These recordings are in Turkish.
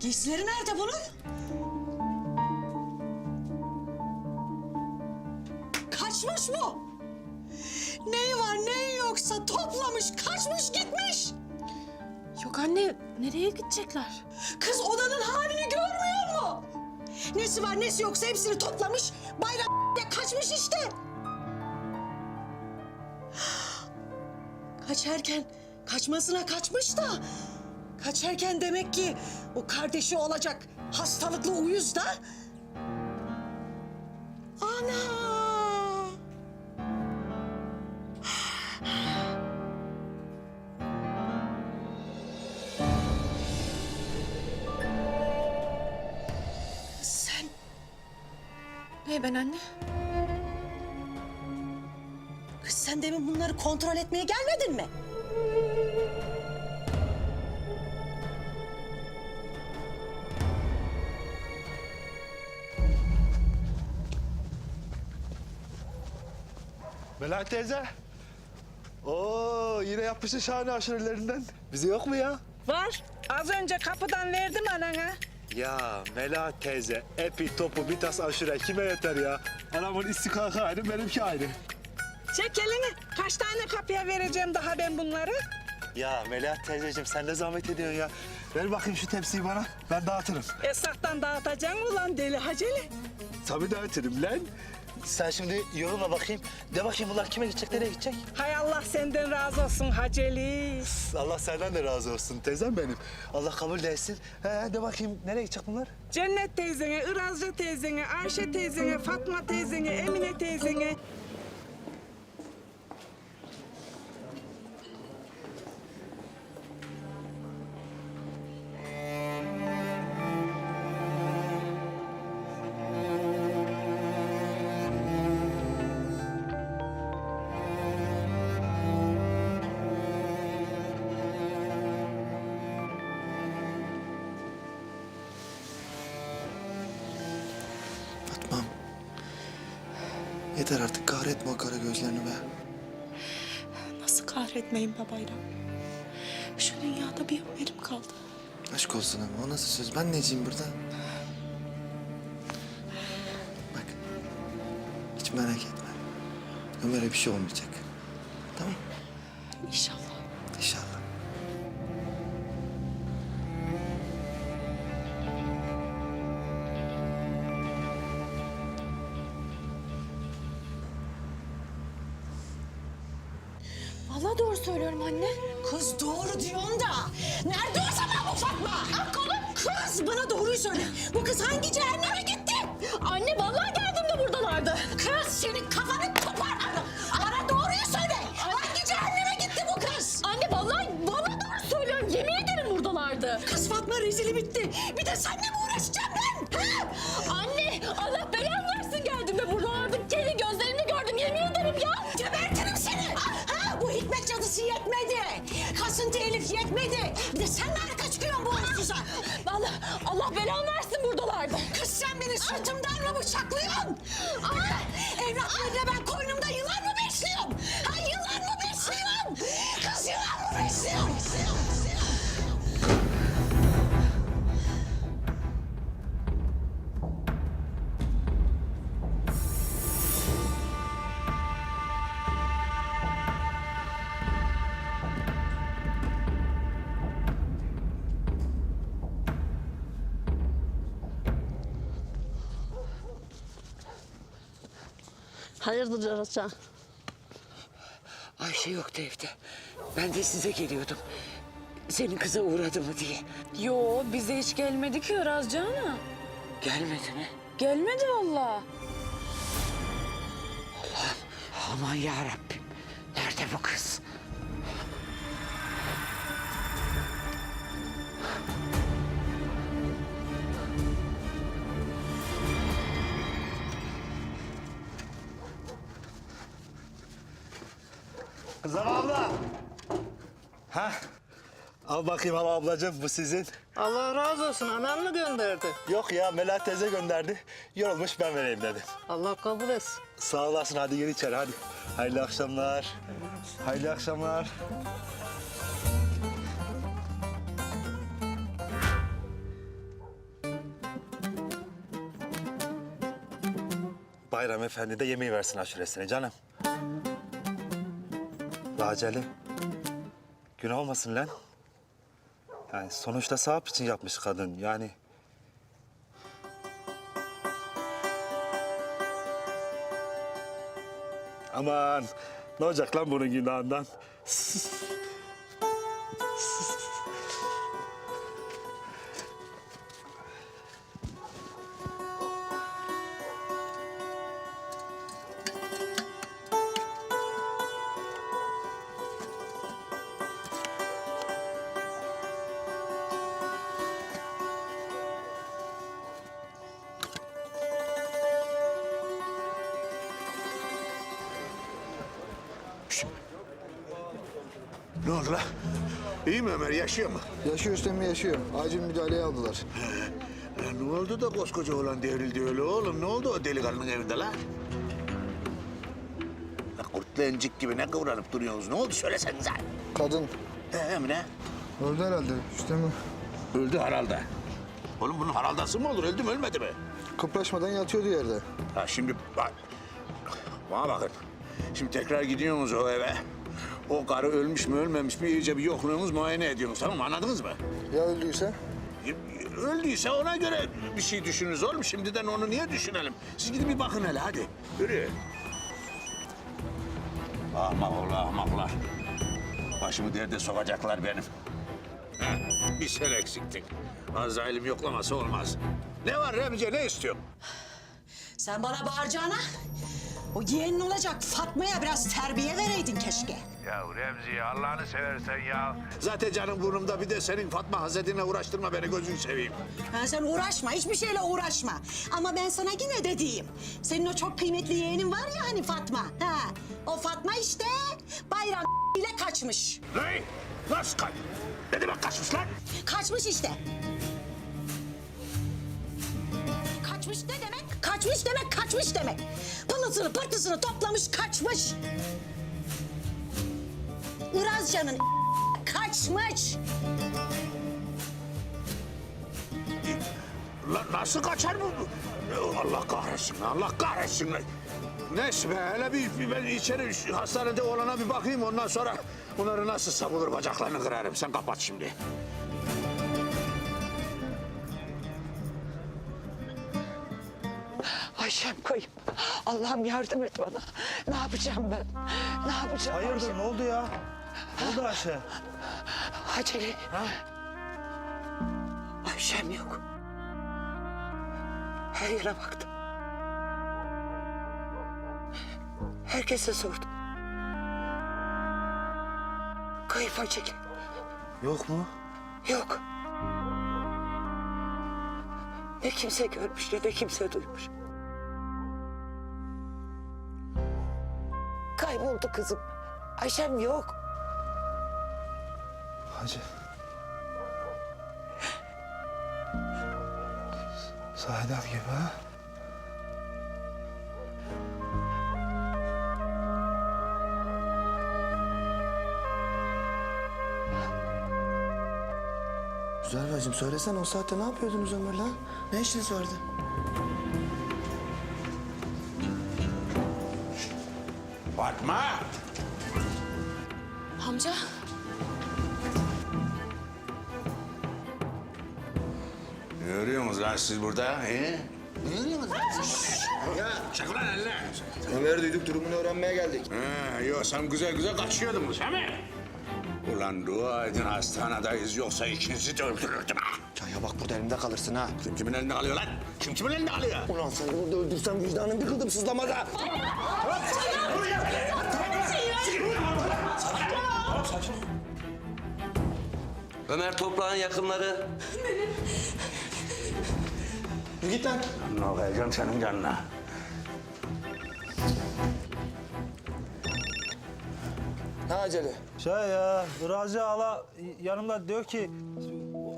Giysileri nerede bunun? Kaçmış mı? Neyi var neyi yoksa toplamış kaçmış gitmiş. Yok anne nereye gidecekler? Kız odanın halini görmüyor mu? Nesi var nesi yoksa hepsini toplamış bayram kaçmış işte. Kaçarken kaçmasına kaçmış da kaçarken demek ki o kardeşi olacak hastalıklı uyuz da ana sen Ne ben anne? kız sen demin bunları kontrol etmeye gelmedin mi? Melahat teyze. Oo yine yapmışsın şahane aşurelerinden. Bize yok mu ya? Var. Az önce kapıdan verdim anana. Ya Melahat teyze epi topu bir tas aşure kime yeter ya? Anamın istikakı ayrı benimki ayrı. Çek elini. Kaç tane kapıya vereceğim daha ben bunları? Ya Melahat teyzeciğim sen ne zahmet ediyorsun ya? Ver bakayım şu tepsiyi bana ben dağıtırım. Esnaftan dağıtacaksın ulan deli haceli. Tabii dağıtırım lan. Sen şimdi yorulma bakayım. De bakayım bunlar kime gidecek, nereye gidecek? Hay Allah senden razı olsun haceli. Allah senden de razı olsun teyzem benim. Allah kabul etsin. He, de bakayım nereye gidecek bunlar? Cennet teyzene, Irazcı teyzene, Ayşe teyzene, Fatma teyzene, Emine teyzene. Yeter artık kahretme o kara gözlerini be. Nasıl kahretmeyin babayla? Şu dünyada bir ömerim kaldı. Aşk olsun ama o nasıl söz? Ben neciyim burada? Bak. Hiç merak etme. Ömer'e bir şey olmayacak. Tamam İnşallah. Vallahi doğru söylüyorum anne. Kız doğru diyorsun da. Nerede o zaman bu Fatma? Ah kolum. Kız bana doğruyu söyle. Bu kız hangi cehenneme gitti? Anne vallahi geldiğimde buradalardı. Kız senin kafanı toparlarım. Bana doğruyu söyle. Hangi cehenneme gitti bu kız? Anne vallahi vallahi doğru söylüyorum. Yemin ederim buradalardı. Kız Fatma rezili bitti. Bir de seninle mi uğraşacağım ben? Ha? Anne Allah belanı Allah belanı versin buradalardı. Kız sen beni sırtımdan mı bıçaklıyorsun? Ha? Evlatlarıyla ben koynumda yılan mı besliyorum? Ha yılan mı besliyorum? Kız yılan mı besliyorum? Hayırdır Caracan? Ayşe yoktu evde. Ben de size geliyordum. Senin kıza uğradı mı diye. Yo bize hiç gelmedi ki Razcana. Gelmedi mi? Gelmedi vallahi. Aman ya Rabbim. Nerede bu kız? Al bakayım al ablacığım bu sizin. Allah razı olsun. Anan mı gönderdi? Yok ya Melahat teyze gönderdi. Yorulmuş ben vereyim dedim. Allah kabul etsin. Sağ olasın hadi gir içeri hadi. Hayırlı akşamlar. Hayırlı akşamlar. Bayram Efendi de yemeği versin aşuresine canım. Laceli. Gün olmasın lan. Yani sonuçta sahip için yapmış kadın yani. Aman ne olacak lan bunun günahından? Ne oldu la? İyi mi Ömer? Yaşıyor mu? Yaşıyor Üstemi yaşıyor. Acil müdahaleye aldılar. Ya ne oldu da koskoca olan devrildi öyle oğlum? Ne oldu o delikanlının evinde la? La kurtlu encik gibi ne kıvranıp duruyorsunuz? Ne oldu söylesenize. Kadın mi ne? öldü herhalde Üstemi. Öldü herhalde. Oğlum bunun haraldası mı olur? Öldü mü ölmedi mi? Kıpraşmadan yatıyordu yerde. Ha şimdi bak. Bana bakın. Şimdi tekrar gidiyorsunuz o eve. O karı ölmüş mü ölmemiş mi iyice bir yokluğunuz muayene ediyorsunuz tamam mı? Anladınız mı? Ya öldüyse? Öldüyse ona göre bir şey düşünürüz oğlum. Şimdiden onu niye düşünelim? Siz gidin bir bakın hele hadi. Yürü. Ahmak oğlu ahmaklar. Başımı derde sokacaklar benim. Heh, bir sen eksiktin. Azrail'im yoklaması olmaz. Ne var Remzi ne istiyorsun? Sen bana bağıracağına o yeğenin olacak Fatma'ya biraz terbiye vereydin keşke. Ya Remzi Allah'ını seversen ya. Zaten canım burnumda bir de senin Fatma Hazretinle uğraştırma beni gözünü seveyim. Ha, sen uğraşma, hiçbir şeyle uğraşma. Ama ben sana yine de diyeyim. Senin o çok kıymetli yeğenin var ya hani Fatma. Ha, o Fatma işte bayram ile kaçmış. Ne? Nasıl kaç? Ne demek kaçmış lan? Kaçmış işte. Kaçmış ne demek? Kaçmış demek, kaçmış demek. Pılısını pırtısını toplamış, kaçmış. Irazcan'ın kaçmış. Lan nasıl kaçar bu? Allah kahretsin, Allah kahretsin. Neyse be, hele bir, bir ben içeri hastanede olana bir bakayım ondan sonra bunları nasıl savulur bacaklarını kırarım. Sen kapat şimdi. Ayşem kayıp. Allah'ım yardım et bana. Ne yapacağım ben? Ne yapacağım? Hayırdır ne oldu ya? Ne oldu Ayşe? Acele. Ayşem yok. Her yere baktım. Herkese sordum. Kayıp acele. Yok mu? Yok. Ne kimse görmüş ne de kimse duymuş. Kayboldu kızım. Ayşem yok. Hacı. Sahiden gibi ha? Güzel bacım söylesene o saatte ne yapıyordunuz Ömer'le? Ne işiniz vardı? Fatma! Amca. Ne örüyorsunuz lan siz burada? He? Ne örüyorsunuz lan? Ya çek lan eline. Ömer'i duyduk durumunu öğrenmeye geldik. Ha, yok sen güzel güzel kaçıyordunuz değil mi? Ulan dua edin hastanedeyiz yoksa ikinizi de öldürürdüm ha. Çaya bak burada elimde kalırsın ha. Kim kimin elinde kalıyor lan? Kim kimin elinde kalıyor? Ulan seni burada öldürsem vicdanım bir kıldım sızlamaz ha. Ömer Toprağ'ın yakınları. Yürü git lan. Ne okuyacağım senin canına? Ne acele? Şey ya, Razi Ala yanımda diyor ki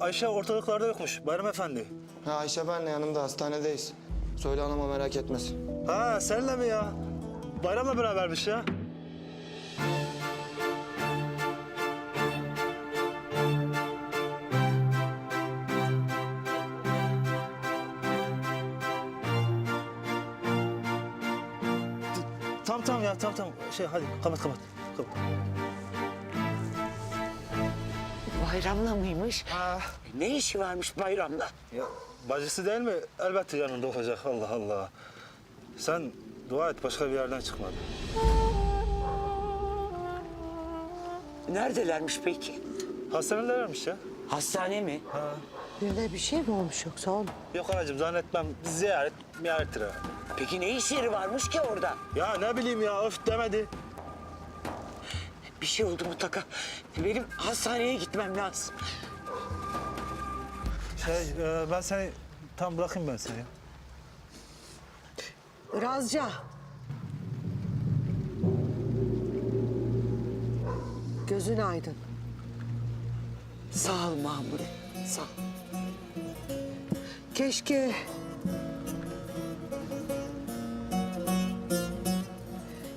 Ayşe ortalıklarda yokmuş Bayram Efendi. Ha Ayşe benle yanımda hastanedeyiz. Söyle anama merak etmesin. Ha seninle mi ya? Bayramla berabermiş ya. Şey hadi kapat kapat. kapat. Bayramla mıymış? Ne işi varmış bayramla? Ya bacısı değil mi? Elbette yanında olacak Allah Allah. Sen dua et başka bir yerden çıkmadı. Neredelermiş peki? Hastanelermiş ya. Hastane mi? Birine bir şey mi olmuş yoksa oğlum? Yok anacığım zannetmem ziyaret ziyarettir ha. Peki ne işleri varmış ki orada? Ya ne bileyim ya öf demedi. Bir şey oldu mutlaka. Benim hastaneye gitmem lazım. Şey e, ben seni tam bırakayım ben seni. ya. Irazca. Gözün aydın. Sağ ol Mahmut. Sağ ol. Keşke...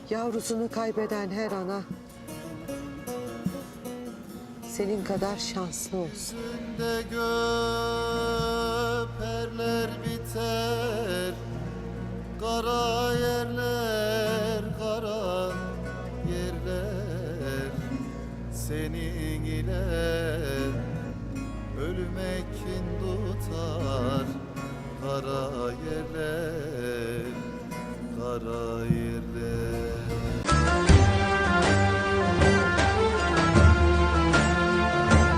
Yavrusunu kaybeden her ana... ...senin kadar şanslı olsun. Göperler biter